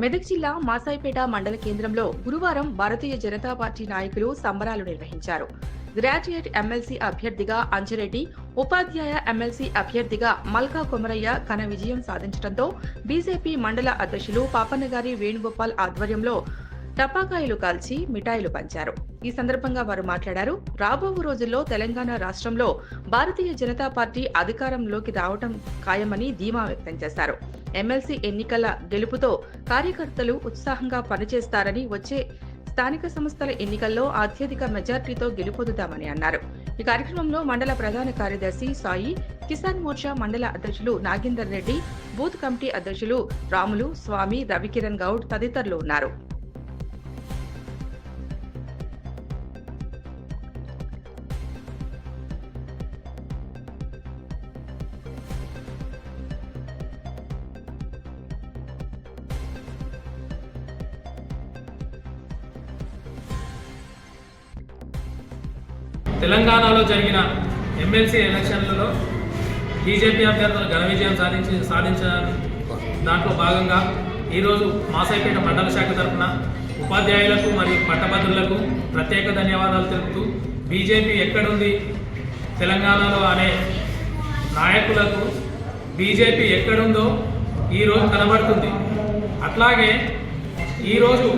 మెదక్ జిల్లా మాసాయిపేట మండల కేంద్రంలో గురువారం భారతీయ జనతా పార్టీ నాయకులు సంబరాలు నిర్వహించారు. గ్రాడ్యుయేట్ ఎమ్మెల్సీ అభ్యర్థిగా అంజరెడ్డి ఉపాధ్యాయ ఎమ్మెల్సీ అభ్యర్థిగా మల్కా కొమరయ్య ఘన విజయం సాధించడంతో బీజేపీ మండల అధ్యక్షులు పాపన్నగారి వేణుగోపాల్ ఆధ్వర్యంలో టపాకాయలు కాల్చి మిఠాయిలు పంచారు. ఈ సందర్భంగా వారు మాట్లాడారు. రాబో రోజుల్లో తెలంగాణ రాష్ట్రంలో భారతీయ జనతా పార్టీ అధికారంలోకి రావటం ఖాయమని ధీమా వ్యక్తం చేశారు. ఎమ్మెల్సీ ఎన్నికల గెలుపుతో కార్యకర్తలు ఉత్సాహంగా పనిచేస్తారని వచ్చే స్థానిక సంస్థల ఎన్నికల్లో అత్యధిక మెజార్టీతో గెలుపొందుతామని అన్నారు. ఈ కార్యక్రమంలో మండల ప్రధాన కార్యదర్శి సాయి కిసాన్ మోర్చా మండల అధ్యక్షులు నాగేందర్ రెడ్డి బూత్ కమిటీ అధ్యక్షులు రాములు స్వామి రవికిరణ్ గౌడ్ తదితరులు ఉన్నారు. తెలంగాణలో జరిగిన ఎమ్మెల్సీ ఎలక్షన్లలో బీజేపీ అభ్యర్థులు ఘన విజయం సాధించి సాధించిన దాంట్లో భాగంగా ఈరోజు మాసైపేట మండల శాఖ తరఫున ఉపాధ్యాయులకు మరియు పట్టభద్రులకు ప్రత్యేక ధన్యవాదాలు తెలుపుతూ బీజేపీ ఎక్కడుంది తెలంగాణలో అనే నాయకులకు బీజేపీ ఎక్కడుందో ఈరోజు కనబడుతుంది. అట్లాగే ఈరోజు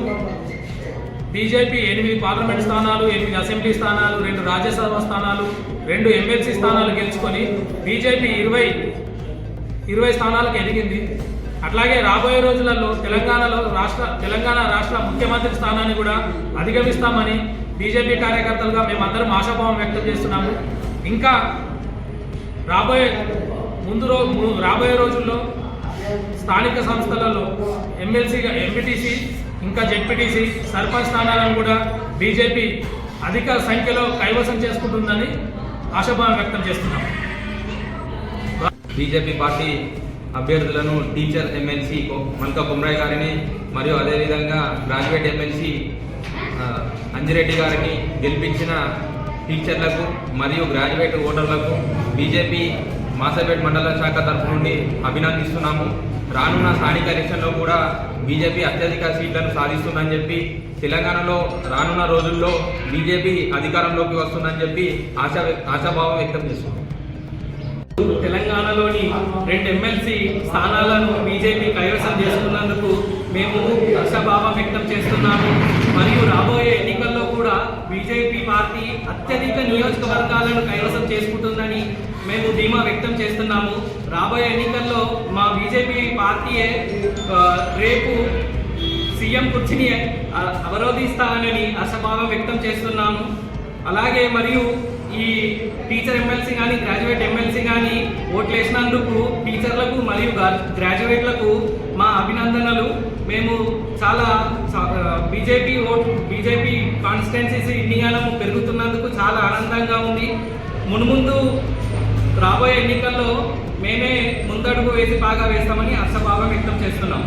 బీజేపీ ఎనిమిది పార్లమెంట్ స్థానాలు ఎనిమిది అసెంబ్లీ స్థానాలు రెండు రాజ్యసభ స్థానాలు రెండు ఎమ్మెల్సీ స్థానాలు గెలుచుకొని బీజేపీ ఇరవై ఇరవై స్థానాలకు ఎదిగింది. అట్లాగే రాబోయే రోజులలో తెలంగాణలో రాష్ట్ర తెలంగాణ రాష్ట్ర ముఖ్యమంత్రి స్థానాన్ని కూడా అధిగమిస్తామని బీజేపీ కార్యకర్తలుగా మేమందరం ఆశాభావం వ్యక్తం చేస్తున్నాము. ఇంకా రాబోయే ముందు రోజు ము- రాబోయే రోజుల్లో స్థానిక సంస్థలలో ఎమ్మెల్సీగా ఎంపీటీసీ ఇంకా జెడ్పీటీసీ సర్పంచ్ స్థానాలను కూడా బీజేపీ అధిక సంఖ్యలో కైవసం చేసుకుంటుందని ఆశాభావం వ్యక్తం చేస్తున్నాం. బీజేపీ పార్టీ అభ్యర్థులను టీచర్ ఎమ్మెల్సీ మల్కా కుమ్రాయ్ గారిని మరియు అదేవిధంగా గ్రాడ్యుయేట్ ఎమ్మెల్సీ అంజిరెడ్డి గారిని గెలిపించిన టీచర్లకు మరియు గ్రాడ్యుయేట్ ఓటర్లకు బీజేపీ మాసపేట్ మండల శాఖ తరఫు నుండి అభినందిస్తున్నాము. రానున్న స్థానిక ఎలక్షన్లో కూడా బీజేపీ అత్యధిక సీట్లను సాధిస్తుందని చెప్పి తెలంగాణలో రానున్న రోజుల్లో బీజేపీ అధికారంలోకి వస్తుందని చెప్పి ఆశా ఆశాభావం వ్యక్తం చేస్తున్నాం తెలంగాణలోని రెండు ఎమ్మెల్సీ స్థానాలను బీజేపీ కైవసం చేసుకున్నందుకు మేము హర్షభావం వ్యక్తం చేస్తున్నాము. మరియు రాబోయే ఎన్నికల్లో కూడా బీజేపీ పార్టీ అత్యధిక నియోజకవర్గాలను కైవసం చేసుకుంటుందని మేము ధీమా వ్యక్తం చేస్తున్నాము. రాబోయే ఎన్నికల్లో మా బీజేపీ పార్టీయే రేపు సీఎం కుర్చీని అవరోధిస్తానని అసభావం వ్యక్తం చేస్తున్నాము. అలాగే మరియు ఈ టీచర్ ఎమ్మెల్సీ కానీ గ్రాడ్యుయేట్ ఎమ్మెల్సీ కానీ ఓట్లేసినందుకు టీచర్లకు మరియు గ్రాడ్యుయేట్లకు మా అభినందనలు. మేము చాలా బీజేపీ ఓట్ బీజేపీ కాన్స్టిట్యున్సీస్ ఇండియాలో పెరుగుతున్నందుకు చాలా ఆనందంగా ఉంది. మునుముందు రాబోయే ఎన్నికల్లో మేమే ముందడుగు వేసి బాగా వేస్తామని హర్షభావం వ్యక్తం చేస్తున్నాం.